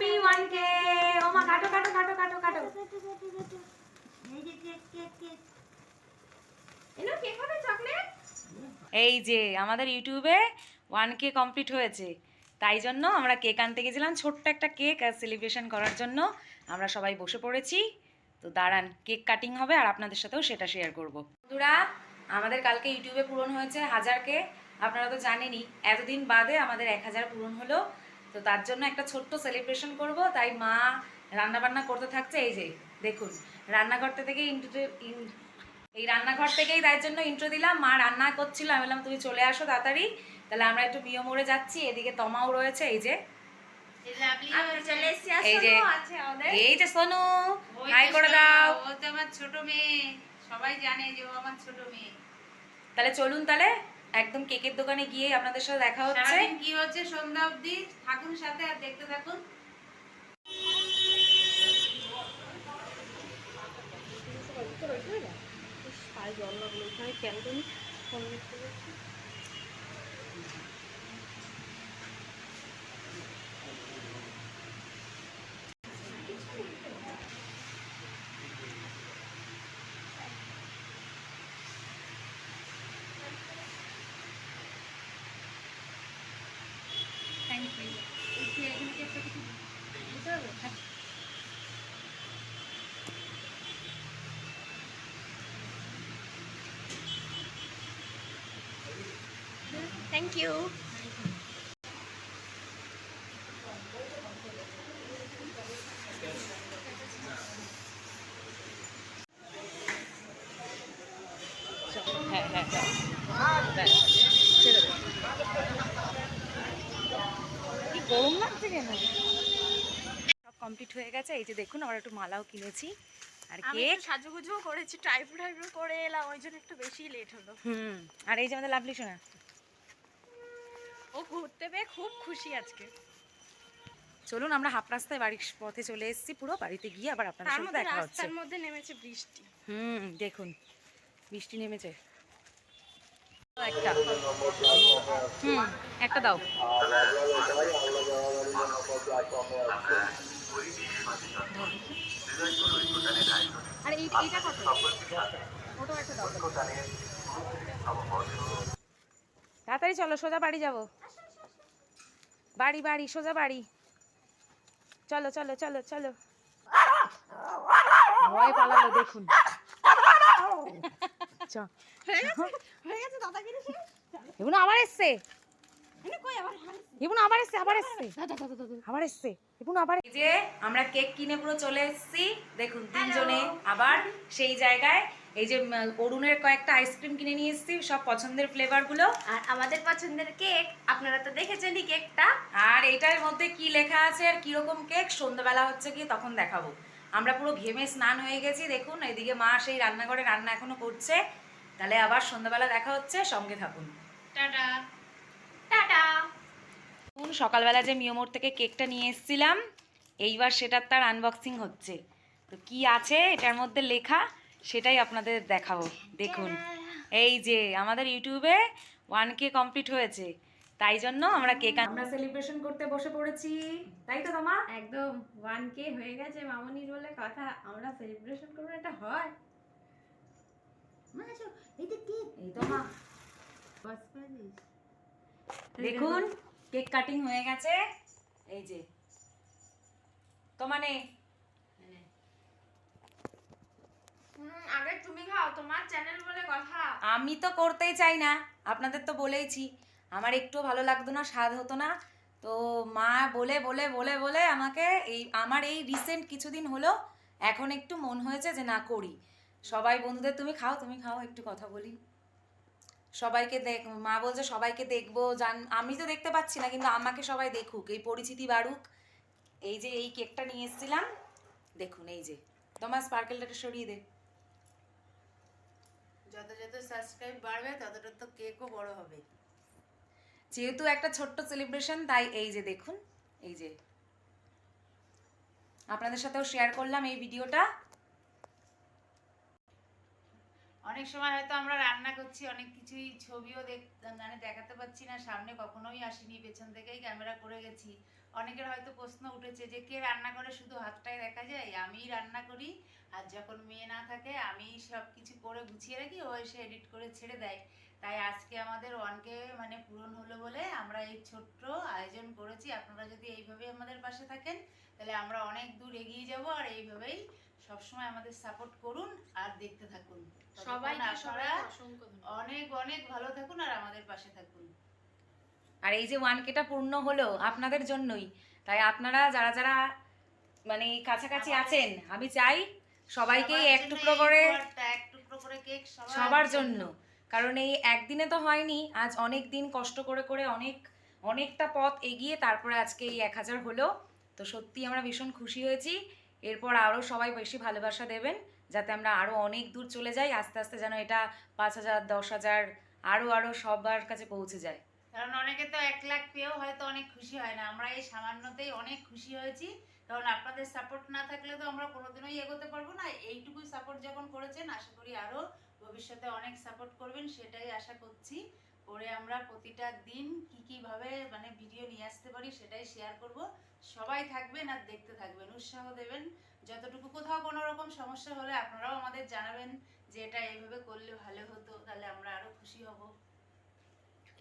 Happy কে ও মা কাটো কাটো কাটো কাটো কাটো। কে এই যে, আমাদের ইউটিউবে ওয়ান কে কমপ্লিট হয়েছে। তাই জন্য আমরা কেক আনতে গেছিলাম, ছোট্ট একটা কেক, আর সেলিব্রেশন করার জন্য আমরা সবাই বসে পড়েছি। তো দাঁড়ান, কেক কাটিং হবে, আর আপনাদের সাথেও সেটা শেয়ার করব। বন্ধুরা, আমাদের কালকে ইউটিউবে পূরণ হয়েছে হাজার হাজারকে আপনারা তো জানেনই, এতদিন বাদে আমাদের এক হাজার পূরণ হলো। তো তার জন্য একটা ছোট্ট সেলিব্রেশন করব। তাই মা রান্না বান্না করতে থাকছে এই যে দেখুন রান্নাঘর থেকে ইন্ট্রো এই রান্নাঘর থেকেই তাই জন্য ইন্ট্রো দিলাম। মা রান্না করছিল আমি বললাম তুমি চলে আসো তাড়াতাড়ি তাহলে আমরা একটু বিয়ে মোড়ে যাচ্ছি এদিকে তমাও রয়েছে এই যে। এই যে এই যে সোনু হাই করে শোনো, দাও। ও তো আমার ছোট মেয়ে সবাই জানে যে ও আমার ছোট মেয়ে। তাহলে চলুন তাহলে। একদম কেকের দোকানে গিয়ে আপনাদের সাথে দেখা হচ্ছে। সারাদিন কি হচ্ছে সন্ধ্যা অবধি? থাকুন সাথে আর দেখতে থাকুন। থ্যাংক ইউ হ্যাঁ হ্যাঁ হ্যাঁ ছেড়ে কি গরম লাগছে কেন সব কমপ্লিট হয়ে গেছে। এই যে দেখুন আমরা একটু মালাও কিনেছি। আর কেক। সাজুগুজুও করেছি টাইপু টাইপু করে এলাম ওই জন্য একটু বেশি লেট হলো। হুম। আর এই যে আমাদের লাভলি শোনা ও ঘুরতে পেয়ে খুব খুশি আজকে। চলুন আমরা হাফ রাস্তায় বাড়ির পথে চলে এসেছি পুরো বাড়িতে গিয়ে আবার আপনাদের সাথে মধ্যে দেখা হচ্ছে। রাস্তার মধ্যে নেমেছে বৃষ্টি। হুম দেখুন বৃষ্টি নেমেছে। একটা হুম একটা দাও। আর এই এইটা কত? ওটাও একটা দাও। তাড়াতাড়ি চলো সোজা বাড়ি যাব। বাড়ি বাড়ি সোজা বাড়ি। চলো চলো চলো চলো। ভয় পালালো দেখুন। এগুলো আবার এসছে। এগুলো আবার এসছে। আবার এসছে আবার এসছে। এগুলো আবার যে আমরা কেক কিনে পুরো চলে এসেছি। দেখুন তিনজনে আবার সেই জায়গায় এই যে অরুণের কয়েকটা আইসক্রিম কিনে নিয়ে এসেছি সব পছন্দের ফ্লেভারগুলো। আর আমাদের পছন্দের কেক আপনারা তো দেখেছেনই কেকটা আর এটার মধ্যে কি লেখা আছে আর কীরকম কেক সন্ধ্যাবেলা হচ্ছে কি তখন দেখাবো। আমরা পুরো ঘেমে স্নান হয়ে গেছি দেখুন এদিকে মা সেই রান্নাঘরে রান্না এখনও করছে। তাহলে আবার সন্ধ্যাবেলা দেখা হচ্ছে সঙ্গে থাকুন। টাটা। টাটা। সকালবেলা যে মিয়মোর থেকে কেকটা নিয়ে এসেছিলাম এইবার সেটার তার আনবক্সিং হচ্ছে। তো কি আছে? এটার মধ্যে লেখা সেটাই আপনাদের দেখাবো দেখুন। এই যে আমাদের ইউটিউবে ওয়ান কে কমপ্লিট হয়েছে তাই জন্য আমরা কেক আমরা সেলিব্রেশন করতে বসে পড়েছি তাই তো তোমা একদম ওয়ান কে হয়ে গেছে মামনির বলে কথা আমরা সেলিব্রেশন করব এটা হয়। এই তো মা। দেখুন কেক কাটিং হয়ে গেছে এই যে। তো মানে হুম, আগে তুমি খাও, তোমার চ্যানেল বলে কথা। আমি তো করতেই চাই না, আপনাদের তো বলেইছি। আমার একটু ভালো লাগতো না, স্বাদ হতো না। তো মা বলে বলে বলে বলে আমাকে এই, আমার এই রিসেন্ট কিছুদিন হলো, এখন একটু মন হয়েছে যে না করি। সবাই বন্ধুদের, তুমি খাও তুমি খাও, একটু কথা বলি। সবাইকে দেখ, মা বলছে সবাইকে দেখব, জান, আমি তো দেখতে পাচ্ছি না, কিন্তু আমাকে সবাই দেখুক। এই পরিচিতি বাড়ুক। এই যে এই কেকটা নিয়ে এসেছিলাম, দেখুন, এই যে। তোমার স্পার্কেলটা সরিয়ে দে। যত যত সাবস্ক্রাইব বাড়বে ততটা তো কেকও বড় হবে। যেহেতু একটা ছোট্ট সেলিব্রেশন তাই এই যে দেখুন এই যে। আপনাদের সাথেও শেয়ার করলাম এই ভিডিওটা। অনেক সময় হয়তো আমরা রান্না করছি অনেক কিছুই ছবিও দেখ মানে দেখাতে পাচ্ছি না সামনে কখনোই আসিনি পেছন থেকেই ক্যামেরা করে গেছি। অনেকের হয়তো প্রশ্ন উঠেছে যে কে রান্না করে শুধু হাতটাই দেখা যায়? আমিই রান্না করি। আর যখন মেয়ে না থাকে আমি সব কিছু করে গুছিয়ে রাখি ও এসে এডিট করে ছেড়ে দেয়। তাই আজকে আমাদের ওয়ানকে মানে পূরণ হলো বলে আমরা এই ছোট্ট আয়োজন করেছি। আপনারা যদি এইভাবে আমাদের পাশে থাকেন তাহলে আমরা অনেক দূর এগিয়ে যাব। আর এইভাবেই সবসময় আমাদের সাপোর্ট করুন আর দেখতে থাকুন। সবাই আপনারা। অনেক অনেক ভালো থাকুন আর আমাদের পাশে থাকুন। আর এই যে ওয়ান কেটা পূর্ণ হলো আপনাদের জন্যই তাই আপনারা যারা যারা মানে কাছাকাছি আছেন আমি চাই সবাইকেই সবার এক টুকরো করে সবার জন্য। কারণ এই একদিনে তো হয়নি আজ অনেক দিন কষ্ট করে করে অনেক অনেকটা পথ এগিয়ে তারপরে আজকে এই এক হাজার হলো। তো সত্যি আমরা ভীষণ খুশি হয়েছি। এরপর আরও সবাই বেশি ভালোবাসা দেবেন যাতে আমরা আরও অনেক দূর চলে যাই আস্তে আস্তে যেন এটা পাঁচ হাজার দশ হাজার আরও আরও সবার কাছে পৌঁছে যায়। কারণ অনেকে তো এক লাখ পেয়েও হয়তো অনেক খুশি হয় না। আমরা এই সামান্যতেই অনেক খুশি হয়েছি। কারণ আপনাদের সাপোর্ট না থাকলে তো আমরা কোনোদিনই এগোতে পারব না। এইটুকুই সাপোর্ট যখন করেছেন, আশা করি আরও ভবিষ্যতে অনেক সাপোর্ট করবেন, সেটাই আশা করছি। করে আমরা প্রতিটা দিন কি কীভাবে মানে ভিডিও নিয়ে আসতে পারি, সেটাই শেয়ার করব। সবাই থাকবেন আর দেখতে থাকবেন, উৎসাহ দেবেন। যতটুকু কোথাও কোনো রকম সমস্যা হলে আপনারাও আমাদের জানাবেন যে এটা এইভাবে করলে ভালো হতো, তাহলে আমরা আরও খুশি হব।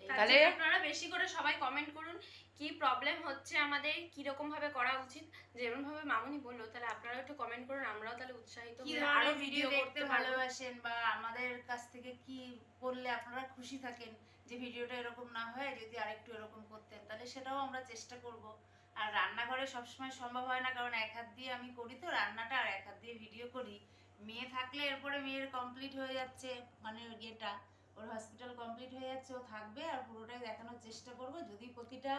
তাহলে- আপনারা বেশি করে সবাই কমেন্ট করুন কি প্রবলেম হচ্ছে আমাদের কি রকম ভাবে করা উচিত। যেমন ভাবে মামুনি বলল তাহলে আপনারা একটু কমেন্ট করুন আমরাও তাহলে উৎসাহিত ধরনের আরও ভিডিও ভিডিও করতে ভালোবাসেন বা আমাদের কাছ থেকে কি করলে আপনারা খুশি থাকেন যে ভিডিওটা এরকম না হয় যদি আরেকটু এরকম করতেন তাহলে সেটাও আমরা চেষ্টা করব। আর রান্নাঘরে সবসময় সম্ভব হয় না কারণ এক হাত দিয়ে আমি করি তো রান্নাটা আর এক হাত দিয়ে ভিডিও করি। মেয়ে থাকলে এরপরে মেয়ের কমপ্লিট হয়ে যাচ্ছে মানে ইয়েটা। ওর হসপিটাল কমপ্লিট হয়ে যাচ্ছে, ও থাকবে আর পুরোটাই দেখানোর চেষ্টা করব। যদি প্রতিটা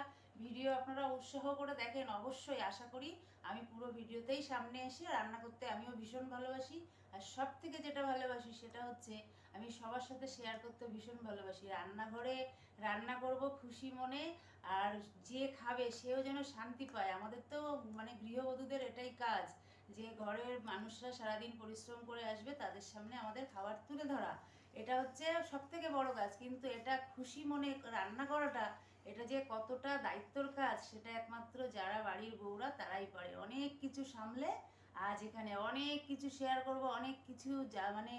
ভিডিও আপনারা উৎসাহ করে দেখেন, অবশ্যই আশা করি আমি পুরো ভিডিওতেই সামনে এসে রান্না করতে আমিও ভীষণ ভালোবাসি। আর সব থেকে যেটা ভালোবাসি সেটা হচ্ছে আমি সবার সাথে শেয়ার করতে ভীষণ ভালোবাসি। রান্নাঘরে রান্না করব খুশি মনে আর যে খাবে সেও যেন শান্তি পায়। আমাদের তো মানে গৃহবধূদের এটাই কাজ যে ঘরের মানুষরা সারাদিন পরিশ্রম করে আসবে, তাদের সামনে আমাদের খাবার তুলে ধরা। এটা হচ্ছে সব থেকে বড় কাজ, কিন্তু এটা খুশি মনে রান্না করাটা, এটা যে কতটা দায়িত্বর কাজ, সেটা একমাত্র যারা বাড়ির বউরা তারাই পারে। অনেক কিছু সামলে আজ এখানে অনেক কিছু শেয়ার করব, অনেক কিছু যা মানে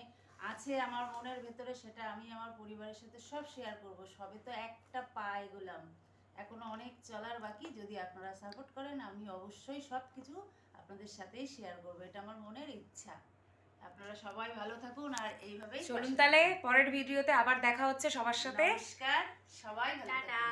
আছে আমার মনের ভেতরে, সেটা আমি আমার পরিবারের সাথে সব শেয়ার করব। সবে তো একটা পা এগোলাম। এখনও অনেক চলার বাকি, যদি আপনারা সাপোর্ট করেন, আমি অবশ্যই সব কিছু আপনাদের সাথেই শেয়ার করব। এটা আমার মনের ইচ্ছা। আপনারা সবাই ভালো থাকুন আর এইভাবেই চলুন তাহলে পরের ভিডিওতে আবার দেখা হচ্ছে সবার সাথে নমস্কার সবাই ভালো থাকুন। টাটা